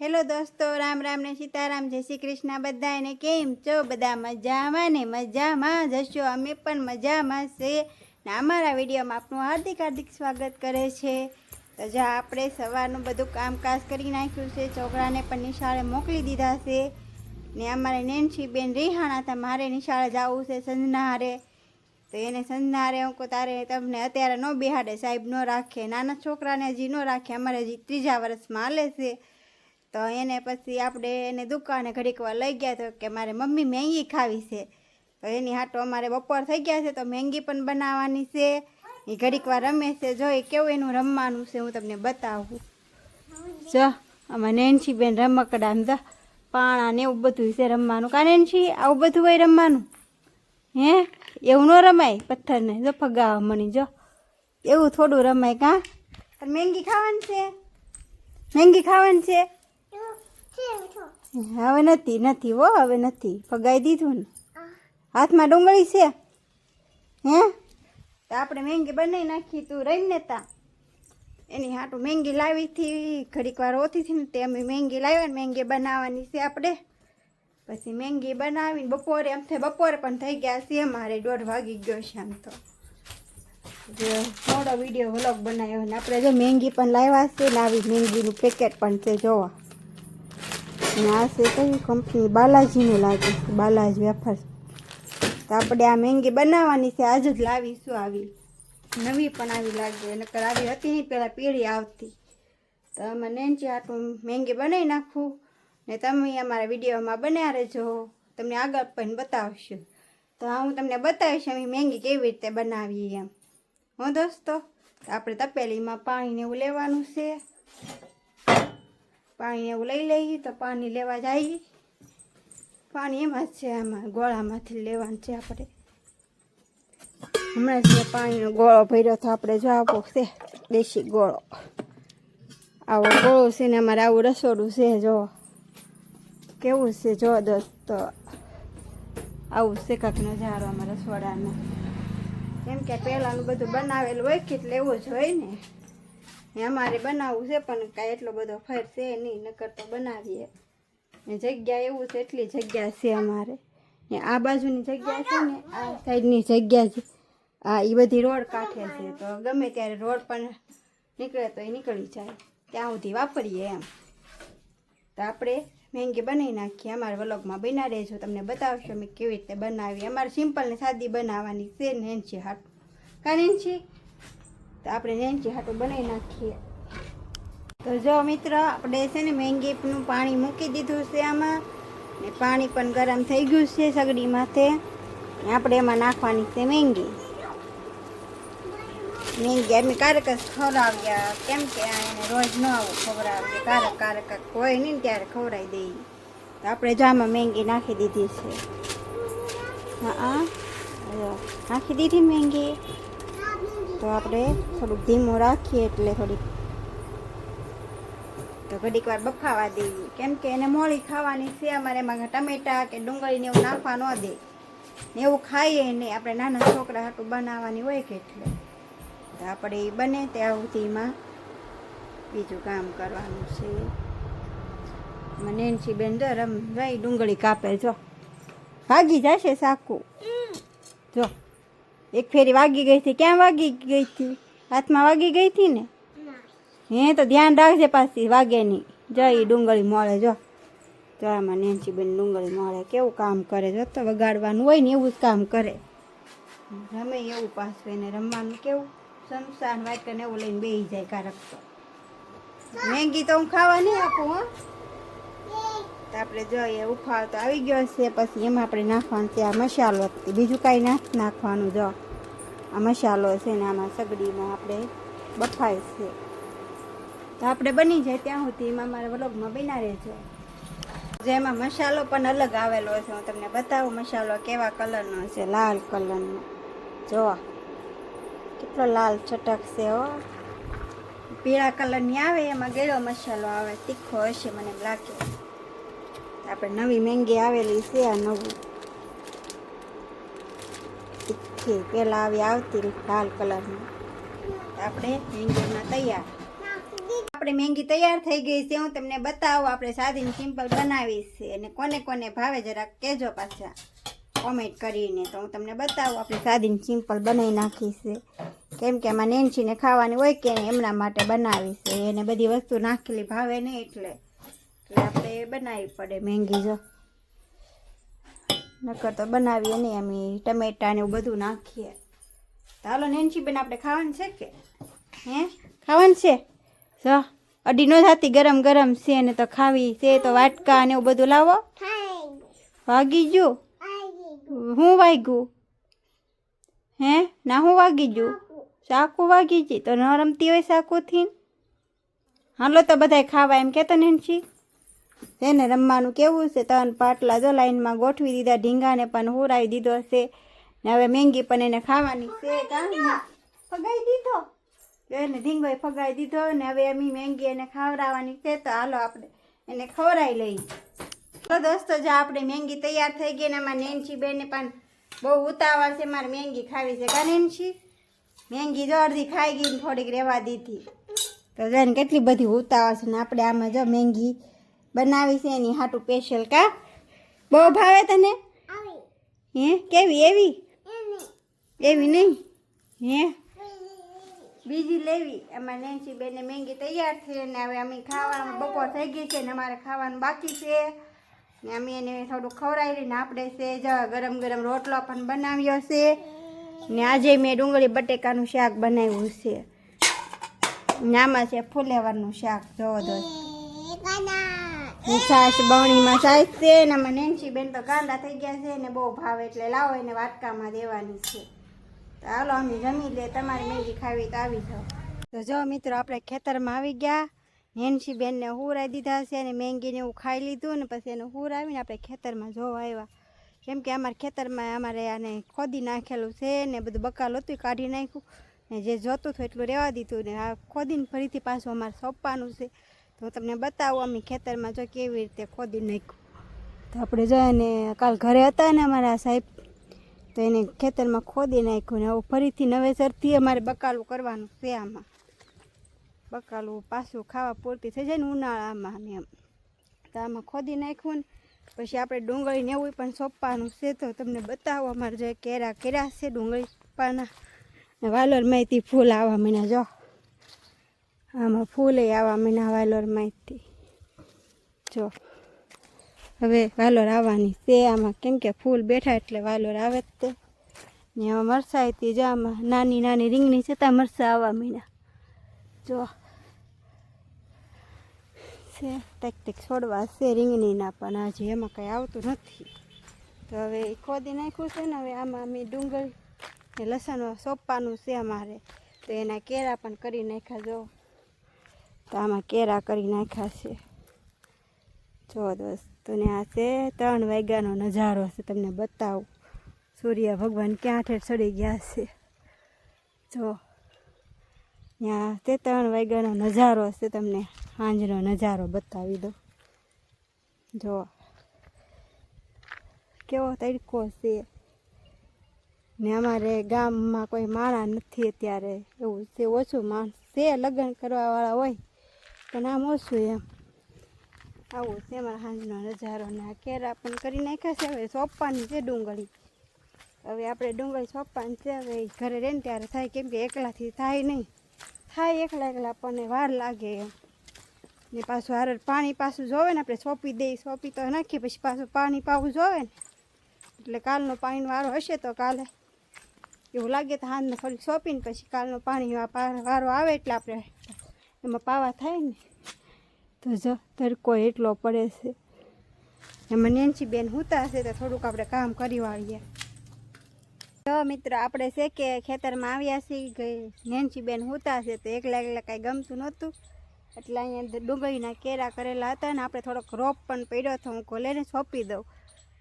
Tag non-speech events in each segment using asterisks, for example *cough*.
Hello દોસ્તો, રામ રામ ને સીતારામ, જય શ્રી કૃષ્ણ બધાને કેમ છો? બધા મજામાં ને મજામાં જશો અમે પણ મજામાં છે. ને અમારા વિડીયોમાં આપનું હાર્દિક હાર્દિક સ્વાગત કરે છે. તો જો આપણે સવારનું બધું કામકાજ કરી નાખ્યું છે છોકરાને પણ નિશાળે મોકલી દીધા છે. ને અમારે નેનસીબેન રિહાણા હતા, મારે નિશાળે જવું છે સંજના હારે તો એને સંજના હારે હું કહું, તારે તમને અત્યારે ન બેહાડે, સાહેબ ન રાખે, નાના છોકરાને હજી ન રાખે, અમારે હજી ત્રીજા વર્ષમાં હાલે છે. તો એને પછી આપણે એને દુકાને ઘડીક વાર લઈ ગયા તો કે મારે મમ્મી મેંગી ખાવી છે. તો એની હાટો અમારે બપોર થઈ ગયા છે તો મેંગી પણ બનાવવાની છે. એ ઘડીક વાર રમે છે. જો એ કેવું એનું રમવાનું છે હું તમને બતાવું. જો, આમાં નેનસી બેન રમકડા જો પાણા ને એવું બધું છે રમવાનું. કા નેનસી, આવું બધું હોય રમવાનું? હે? એવું ન રમાય પથ્થરને. જો ફગાવા મણી જો. એવું થોડું રમાય કાં? મેંગી ખાવાની છે. મેંગી ખાવાની છે. હવે નથી નથી હો, હવે નથી. ફગાઈ દીધું ને. હાથમાં ડુંગળી છે? હે? તો આપણે મેંગી બનાવી નાખી, તું રહી ને તા. એની હાટું મેંગી લાવી હતી, ઘડીક વાર ઓછી હતી ને, તે અમે મેંગી લાવ્યા ને, મેંગી બનાવવાની છે આપણે. પછી મેંગી બનાવીને બપોરે એમ થાય બપોરે પણ થઈ ગયા છે મારે દોઢ વાગી ગયો છે આમ તો. થોડો વીડિયો વ્લોગ બનાવ્યો ને, આપણે જો મેંગી પણ લાવ્યા છે ને, આવી મેંગીનું પેકેટ પણ છે, જોવા. અને આ છે કઈ કંપની બાલાજીનું લાગે બાલાજી વેફર. તો આપણે આ મેંગી બનાવવાની છે, આજ જ લાવીશું આવી. નવી પણ આવી લાગે, નકર આવી હતી નહીં પહેલાં પીળી આવતી. તો અમે નેન્ચી આટલું મેંગી બનાવી નાખું, ને તમે અમારા વિડીયોમાં બન્યા રહેજો. તમને આગળ પણ બતાવશું. તો હું તમને બતાવીશ અમે મેંગી કેવી રીતે બનાવીએ એમ. હો દોસ્તો આપણે તપેલીમાં પાણીને એવું લેવાનું છે. પાણી એવું લઈ લઈએ તો પાણી લેવા જઈએ પાણી એમાં જ છે આમાં, ગોળામાંથી લેવાનું છે આપણે. હમણાં જે પાણીનો ગોળો ભર્યો તો આપણે જો આપો છે, દેશી ગોળો. આવો ગોળો છે ને અમારે આવું રસોડું છે જો. કેવું છે જો દોસ્ત? આવું છે કાંક નજારો અમારા રસોડાનો કેમ કે પહેલાંનું બધું બનાવેલું હોય કે એટલે એવું જ હોય ને ને. અમારે બનાવવું છે, પણ કાંઈ એટલો બધો ફેર છે નહીં, નકર તો બનાવીએ. જગ્યા એવું છે, એટલી જગ્યા છે અમારે. ને આ બાજુની જગ્યા છે ને, આ સાઈડની જગ્યા છે. આ એ બધી રોડ કાંઠે છે, તો ગમે ત્યારે રોડ પણ નીકળે તો એ નીકળી જાય. ત્યાં સુધી વાપરીએ એમ. તો આપણે મેંગી બનાવી નાખીએ, અમારા વ્લોગમાં બના રહેજો. તમને બતાવશો અમે કેવી રીતે બનાવી અમારે સિમ્પલ ને સાદી બનાવવાની છે ને એનથી હાટ. કારણ નેન્ચી તો આપણે નેન્ચી હાટું બનાવી નાખીએ. તો જો મિત્ર, આપણે છે ને મેંગીનું પાણી મૂકી દીધું છે આમાં. ને પાણી પણ ગરમ થઈ ગયું છે સગડી માથે. આપણે એમાં નાખવાની છે મેંગી. મેંગી અમે કારક જ ખવડાવ્યા. કેમ કે એને રોજ ન આવું ખવડાવીએ. કારક કારક હોય નહીં ત્યારે ખવડાવી દઈએ. તો આપણે જો આમાં મેંગી નાખી દીધી છે. હા હા. નાખી દીધી મેંગી. તો આપણે થોડુંક ધીમું રાખીએ એટલે થોડીક તો ઘડીક વાર બફાવા દેવી કેમ કે એને મોળી ખાવાની છે, અમારે એમાં ટમેટા કે ડુંગળીને એવું નાખવા ન દે. ને એવું ખાઈએ નહીં આપણે નાના છોકરા હાટું બનાવવાની હોય કે એટલે. તો આપણે એ બને ત્યાં સુધીમાં બીજું કામ કરવાનું છે. મને એનસી બેન જો રમ ડુંગળી કાપે, જો. ભાગી જશે સાકું. જો. એક ફેરી વાગી ગઈ હતી. ક્યાં વાગી ગઈ હતી? હાથમાં વાગી ગઈ હતી ને? હે તો ધ્યાન રાખજે પાછી વાગે નહીં. જય ડુંગળી મળે જો. જો આમાં નેન્સી બેન ડુંગળી મળે. કેવું કામ કરે? જો તો વગાડવાનું હોય ને એવું જ કામ કરે. રમે એવું પાછું એને રમવાનું કેવું? સંસાર ને એવું લઈને બેસી જાય કારક તો. મેંગી તો હું ખાવા નહીં આપું હો. તો આપણે જોઈએ ઉફાળ તો આવી ગયો છે. પછી એમાં આપણે નાખવાનું છે આ મસાલો. બીજું કાંઈ નાખ નાખવાનું જો. આ મસાલો છે ને આમાં સગડીમાં આપણે બફાય છે. તો આપણે બની જાય ત્યાં સુધી એમાં મારા વ્લોગમાં બના રહેજો. જેમાં મસાલો પણ અલગ આવેલો છે, હું તમને બતાવું મસાલો કેવા કલરનો છે, લાલ કલરનો. જો કેટલો લાલ ચટક છે હો. પીળા કલરની આવે, એમાં ગેળો મસાલો આવે, તીખો હશે, મને લાગે. આપણે નવી મેંગી આવેલી છે, આ નવું. તીખી પહેલાં આવી આવતી લાલ કલરની. આપણે મેંગીમાં તૈયાર. આપણે મેંગી તૈયાર થઈ ગઈ છે. હું તમને બતાવું, આપણે સાદી સિમ્પલ બનાવીશ છે. અને કોને કોને ભાવે જરાક કહેજો પાછા. કોમેન્ટ કરીને તો હું તમને બતાવું, આપણે સાદી સિમ્પલ બનાવી નાખીશ છે. કેમ કે આમાં નેનસીને ખાવાની હોય કે એમના માટે બનાવી છે. એને બધી વસ્તુ નાખેલી ભાવે નહીં એટલે. એટલે આપણે બનાવવી પડે મેંગી જો. નકર તો બનાવીએ નહીં અમે ટમેટા ને એવું બધું નાખીએ. ચાલો હાલો નેન્સી બેન, આપણે ખાવાનું છે કે? હે? ખાવાનું છે? જો, અડી નો થતી ગરમ ગરમ છે ને તો ખાવી છે, તો વાટકા ને એવું બધું લાવો. વાગી ગયું? હું વાગ્યું? હે? ના, હું વાગી ગયું? સાકુ વાગી ગઈ, તો ન રમતી હોય સાકુથી હાલો તો બધાય ખાવા એમ કહેતો ને એને રમવાનું કેવું છે? ત્રણ પાટલા જો લાઈનમાં ગોઠવી દીધા ઢીંગાને પણ હુરાવી દીધો છે. ને હવે મેંગી પણ એને ખાવાની છે. ફગાવી ફગાઈ દીધો. એને ઢીંગોએ ફગાઈ દીધો ને હવે એમ મેંગી એને ખવડાવવાની છે. તો હાલો આપણે એને ખવડાવી લઈએ. તો દોસ્તો જો આપણે મેંગી તૈયાર થઈ ગઈ ને એમાં નેનસી બેને પણ બહુ ઉતાવળ છે. મારે મેંગી ખાવી છે. કા નેનસી મેંગી જો અડધી ખાઈ ગઈ ને થોડીક રહેવા દીધી. તો જોઈને કેટલી બધી ઉતાવળ છે ને આપણે આમાં જો મેંગી બનાવી છે એની હાટું સ્પેશિયલ કા? બહુ ભાવે તને? હે? કેવી એવી? એવી નહીં? હે? બીજી. લેવી. એમાં નેન્સી બેને મેંગી તૈયાર છે ને હવે અમે ખાવાનું બપોર થઈ ગઈ છે ને અમારે ખાવાનું બાકી છે. ને અમે એને થોડું ખવડાવી લઈને આપણે છે જ ગરમ ગરમ રોટલો પણ બનાવ્યો છે. ને આજે મેં ડુંગળી બટેકાનું શાક બનાવ્યું છે. ને આમાં છે ફુલેવરનું શાક. જોવો દોસ્ત છાશ બવણીમાં છાશ છે ને મને નેન્સી બેન તો ગાંડા થઈ ગયા છે ને બહુ ભાવે એટલે લાવો એને વાટકામાં દેવાની છે. તો હાલો, અમે જમી લે, તમારી મેગી ખાવી તો આવી જાઓ. તો જો મિત્રો, આપણે ખેતરમાં આવી ગયા. નેન્સી બેનને હુરાઈ દીધા છે અને મેંગીને એવું ખાઈ લીધું ને પછી એને હુરાવીને આપણે ખેતરમાં જોવા આવ્યા. કેમ કે અમારા ખેતરમાં અમારે આને ખોદી નાખેલું છે ને બધું બકાલ હતું કાઢી નાખ્યું ને જે જોતું હતું એટલું રહેવા દીધું ને આ ખોદીને ફરીથી પાછું અમારે સોંપવાનું છે. તો તમને બતાવું, અમે ખેતરમાં જો કેવી રીતે ખોદી નાખ્યું. તો આપણે જો એને કાલ ઘરે હતા ને અમારા સાહેબ, તો એને ખેતરમાં ખોદી નાખ્યું ને હવે ફરીથી નવેસરથી અમારે બકાલું કરવાનું છે આમાં. બકાલું પાછું ખાવા પૂરતી થઈ જાય ને ઉનાળામાં ને એમ. તો આમાં ખોદી નાખ્યું ને, પછી આપણે ડુંગળી ને એવું પણ સોંપવાનું છે. તો તમને બતાવો, અમારે જો કેરા કેરા છે ડુંગળી પાના વાલોર માહિતી ફૂલ આવવા મહિના જો. આમાં ફૂલે આવવા મહિના વાલોર માહિતી જો, હવે વાલોર આવવાની છે, આમાં કેમ કે ફૂલ બેઠા એટલે વાલોર આવે જ તે. ને આમાં મરસા હતી જો, આમાં નાની નાની રીંગણી છે, ત્યાં મરસા આવવા મહિના જો, છે, ટેક ટેક છોડવા છે રીંગણીના, પણ હજી એમાં કંઈ આવતું નથી. તો હવે એ ખોદી નાખ્યું છે ને, હવે આમાં અમે ડુંગળી લસણ સોંપવાનું છે અમારે. તો એના કેરા પણ કરી નાખ્યા, જો. તો આમાં કેરા કરી નાખ્યા છે. જો દોસ્તોને આ છે, ત્રણ વાગ્યાનો નજારો છે, તમને બતાવું. સૂર્ય ભગવાન ક્યાં ઠેર ચડી ગયા છે. જો ત્યાં તે ત્રણ વાગ્યાનો નજારો છે, તમને સાંજનો નજારો બતાવી દો જો, કેવો તડકો છે. ને અમારે ગામમાં કોઈ માણા નથી અત્યારે, એવું છે, ઓછું માણસ છે, લગ્ન કરવાવાળા હોય. પણ આમ ઓછું એમ. આવું છે મારા સાંજનો નજારો ને આ કેરા પણ કરી નાખ્યા છે. હવે સોંપવાની છે ડુંગળી. હવે આપણે ડુંગળી સોંપવાની છે. હવે ઘરે રહે ને ત્યારે થાય કેમ કે એકલાથી થાય નહીં. થાય એકલા એકલા પણ વાર લાગે એમ. ને પાછું હારે પાણી પાછું જોવે ને આપણે સોંપી દઈએ સોંપી તો નાખીએ, પછી પાછું પાણી પાવું જોવે ને. એટલે કાલનો પાણીનો વારો હશે તો કાલે. એવું લાગે તો હાથને ફરી સોંપીને પછી કાલનો પાણી વારો આવે એટલે આપણે એમાં પાવા થાય ને, તો જો તડકો એટલો પડે છે. એમાં નેન્સી બેન હુતા હશે તો થોડુંક આપણે કામ કરી વાળીએ. તો મિત્રો, આપણે છે કે ખેતરમાં આવ્યા છીએ નેન્સી બેન હુતા હશે તો એકલા એકલા કાંઈ ગમતું નહોતું. એટલે અહીંયા ડુંગળીના કેરા કરેલા હતા ને આપણે થોડોક રોપ પણ પડ્યો હતો, હું કોલેને સોંપી દઉં.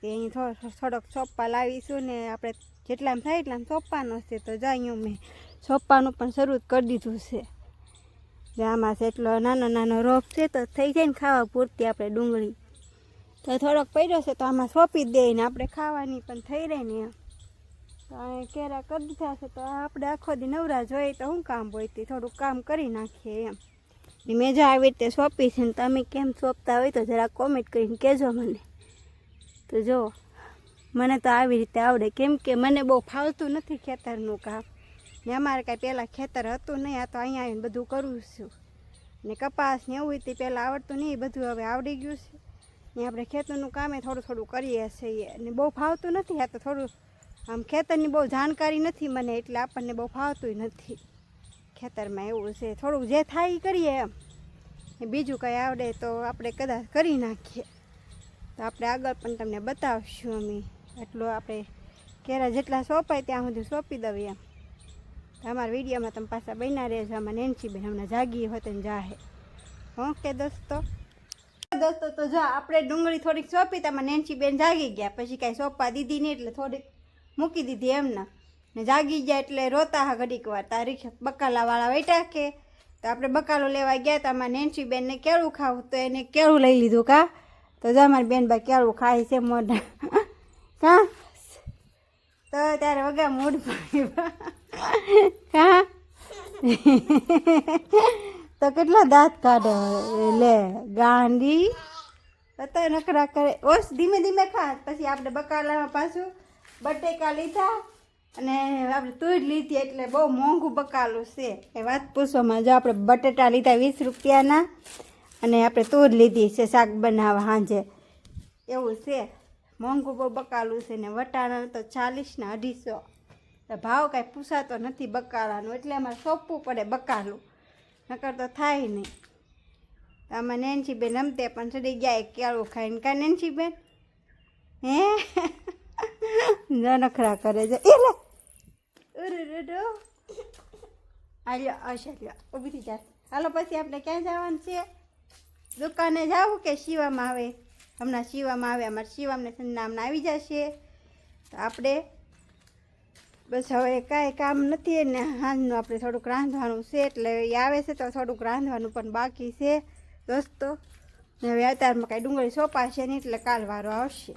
તે અહીં થોડો થોડોક સોંપવા લાવીશું ને આપણે જેટલા થાય એટલા સોંપવાનો છે તો જાય મેં સોંપવાનું પણ શરૂ કરી દીધું છે. જે આમાં છે એટલો નાનો નાનો રોપ છે તો થઈ જાય ને ખાવા પૂરતી આપણે ડુંગળી. તો થોડોક પડ્યો છે તો આમાં સોંપી દે ને આપણે ખાવાની પણ થઈ રહે ને એમ. તો કેરા કરી દીધા છે તો આપણે આખો દી નવરા જોઈએ તો શું કામ હોય તે થોડુંક કામ કરી નાખીએ એમ. ને મેં જો આવી રીતે સોંપી છે ને તમે કેમ સોંપતા હોય તો જરા કોમેન્ટ કરીને કહેજો મને. તો જો, મને તો આવી રીતે આવડે. કેમ કે મને બહુ ફાવતું નથી ખેતરનું કામ. ને અમારે કાંઈ પહેલાં ખેતર હતું નહીં, આ તો અહીંયા આવીને બધું કરું છું. ને કપાસ ને એવું તે પહેલાં આવડતું નહીં બધું હવે આવડી ગયું છે. ને આપણે ખેતરનું કામે થોડું થોડું કરીએ છીએ. અને બહુ ફાવતું નથી, આ તો થોડું આમ ખેતરની બહુ જાણકારી નથી મને, એટલે આપણને બહુ ફાવતું નથી. ખેતરમાં એવું છે, થોડુંક જે થાય એ કરીએ એમ. ને બીજું કંઈ આવડે તો આપણે કદાચ કરી નાખીએ. તો આપણે આગળ પણ તમને બતાવશું અમે. એટલું આપણે કેરા જેટલા સોંપાય ત્યાં સુધી સોંપી દઈએ એમ. અમારા વિડીયોમાં તમે પાછા બન્યા રહેજો. આમાં નેન્સીબેન હમણાં જાગી હોત ને જાહે. ઓકે દોસ્તો? દોસ્તો, તો જો આપણે ડુંગળી થોડીક સોંપી તો આમાં નેન્સીબેન જાગી ગયા. પછી કાંઈ સોંપવા દીધી નહીં એટલે થોડીક મૂકી દીધી એમના. ને જાગી ગયા એટલે રોતા હા ઘડીક વાર. તારીખ બકાલાવાળા વેટા કે તો આપણે બકાલો લેવા ગયા તો આમાં નેન્સીબેનને કેળું ખાવું તો એને કેળું લઈ લીધું કા. તો જો અમારી બેનભાઈ કેળું ખાય છે મોઢા. *laughs* કા તો ત્યારે વગા મૂડ પાણી કા *laughs* તો કેટલા દાંત કાઢે લે, ગાંડી. તો નકરા કરે. ઓસ, ધીમે ધીમે ખા પછી આપણે બકાલામાં પાછું બટેકા લીધા અને આપણે તુજ લીધી એટલે બહુ મોંઘું બકાલું છે. એ વાત પૂછવામાં જો આપણે બટેટા લીધા વીસ રૂપિયાના અને આપણે તુજ લીધી છે શાક બનાવવા સાંજે એવું છે. મોંઘું બહુ બકાલું છે ને વટાણા તો ચાલીસ ને અઢીસો. તો ભાવ કાંઈ પૂછાતો નથી બકાલાનું, એટલે અમારે સોંપવું પડે બકાલું. નકર તો થાય નહીં. તો આમાં નેન્સીબેન રમતે પણ ચડી ગયા એક કેળું ખાઈને. કા નેન્સીબેન? હે? નખરા કરે છે. એ. આલ્યો આવશે લ્યો ઊભી થઈ જાય હાલો, પછી આપણે ક્યાં જવાનું છે? દુકાને જાવું કે શિવામાં આવે? હમણાં શિવામાં આવે, અમારે શિવામને નામના આવી જશે. તો આપણે બસ હવે કાંઈ કામ નથી ને સાંજનું આપણે થોડુંક રાંધવાનું છે, એટલે એ આવે છે તો થોડુંક રાંધવાનું પણ બાકી છે દોસ્તો ને હવે અત્યારમાં કાંઈ ડુંગળી સોંપાશે નહીં, એટલે કાલ વારો આવશે.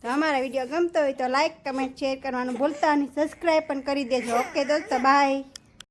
તો અમારા વીડિયો ગમતો હોય તો લાઇક કમેન્ટ શેર કરવાનું ભૂલતા નહીં. સબસ્ક્રાઈબ પણ કરી દેજો. ઓકે દોસ્તો બાય